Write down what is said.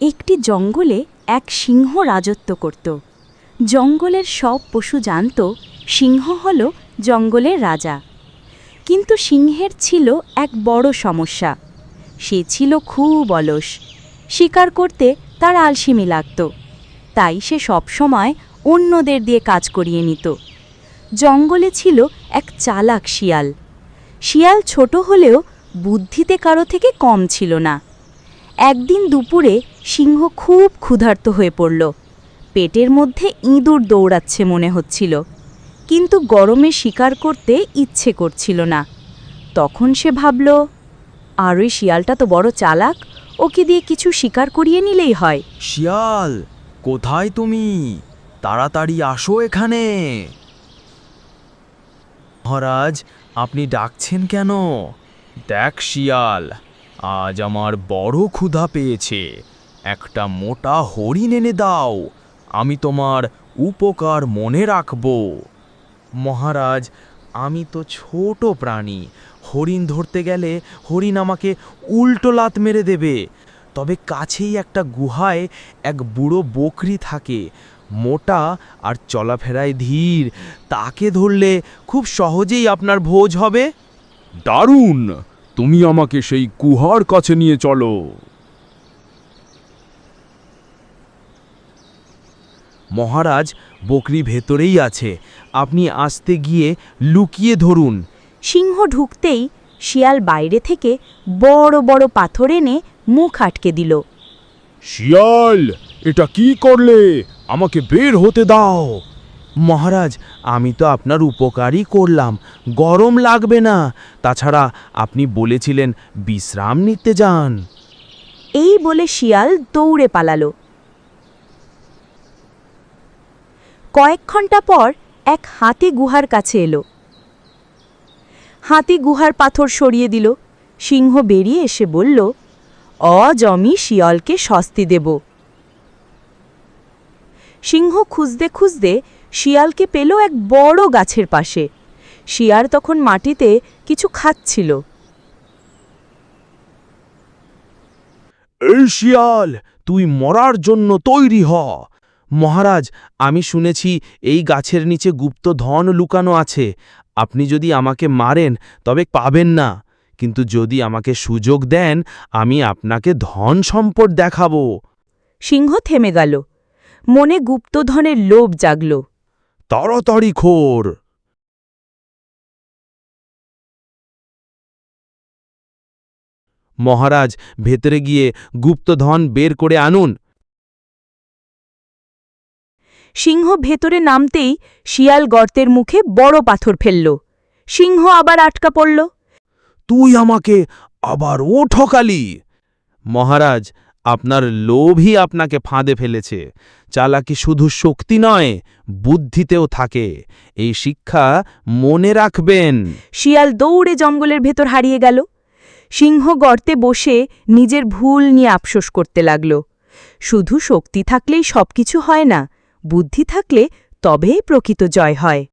একটি জঙ্গলে এক সিংহ রাজত্ব করত। জঙ্গলের সব পশু জানত, সিংহ হল জঙ্গলের রাজা। কিন্তু সিংহের ছিল এক বড় সমস্যা। সে ছিল খুব অলস। শিকার করতে তার আলসিমি লাগত। তাই সে সবসময় অন্যদের দিয়ে কাজ করিয়ে নিত। জঙ্গলে ছিল এক চালাক শিয়াল। শিয়াল ছোট হলেও বুদ্ধিতে কারও থেকে কম ছিল না। একদিন দুপুরে সিংহ খুব ক্ষুধার্ত হয়ে পড়ল। পেটের মধ্যে ইঁদুর দৌড়াচ্ছে মনে হচ্ছিল। কিন্তু গরমে শিকার করতে ইচ্ছে করছিল না। তখন সে ভাবল, আর ওই শিয়ালটা তো বড় চালাক, ওকে দিয়ে কিছু শিকার করিয়ে নিলেই হয়। শিয়াল, কোথায় তুমি? তাড়াতাড়ি আসো এখানে। মহারাজ, আপনি ডাকছেন কেন? দেখ, শিয়াল আজ আমার বড় ক্ষুধা পেয়েছে। একটা মোটা হরিণ এনে দাও, আমি তোমার উপকার মনে রাখব। মহারাজ, আমি তো ছোট প্রাণী, হরিণ ধরতে গেলে হরিণ আমাকে উল্টো লাত মেরে দেবে। তবে কাছেই একটা গুহায় এক বুড়ো বকরি থাকে, মোটা আর চলাফেরায় ধীর, তাকে ধরলে খুব সহজেই আপনার ভোজ হবে। দারুণ! তুমি আমাকে সেই গুহার কাছে নিয়ে চলো। মহারাজ বকরি ভেতরেই আছে। আপনি আসতে গিয়ে লুকিয়ে ধরুন। সিংহ ঢুকতেই শিয়াল বাইরে থেকে বড় বড় পাথর এনে মুখ আটকে দিল। শিয়াল এটা কি করলে? আমাকে বের হতে দাও। মহারাজ, আমি তো আপনার উপকারই করলাম। গরম লাগবে না। তাছাড়া আপনি বলেছিলেন বিশ্রাম নিতে যান। এই বলে শিয়াল দৌড়ে পালালো। কয়েক ঘণ্টা পর এক হাতি গুহার কাছে এলো। হাতি গুহার পাথর সরিয়ে দিল। সিংহ বেরিয়ে এসে বলল অজমি শিয়ালকে স্বস্তি দেব। সিংহ খুঁজতে খুঁজতে শিয়ালকে পেল এক বড় গাছের পাশে। শিয়াল তখন মাটিতে কিছু খাচ্ছিল। এই শিয়াল তুই মরার জন্য তৈরি হ। মহারাজ আমি শুনেছি এই গাছের নিচে গুপ্ত ধন লুকানো আছে। আপনি যদি আমাকে মারেন তবে পাবেন না। কিন্তু যদি আমাকে সুযোগ দেন আমি আপনাকে ধন সম্পদ দেখাবো। সিংহ থেমে গেল। মনে গুপ্তধনের লোভ জাগল। তাড়াতাড়ি খোর। মহারাজ ভেতরে গিয়ে গুপ্তধন বের করে আনুন। সিংহ ভেতরে নামতেই শিয়াল গর্তের মুখে বড় পাথর ফেলল। সিংহ আবার আটকা পড়ল। তুই আমাকে আবার ও ঠকালি। মহারাজ আপনার লোভই আপনাকে ফাঁদে ফেলেছে। চালাকি শুধু শক্তি নয়, বুদ্ধিতেও থাকে। এই শিক্ষা মনে রাখবেন। শিয়াল দৌড়ে জঙ্গলের ভেতর হারিয়ে গেল। সিংহ গর্তে বসে নিজের ভুল নিয়ে আফসোস করতে লাগল। শুধু শক্তি থাকলেই সবকিছু হয় না, বুদ্ধি থাকলে তবেই প্রকৃত জয় হয়।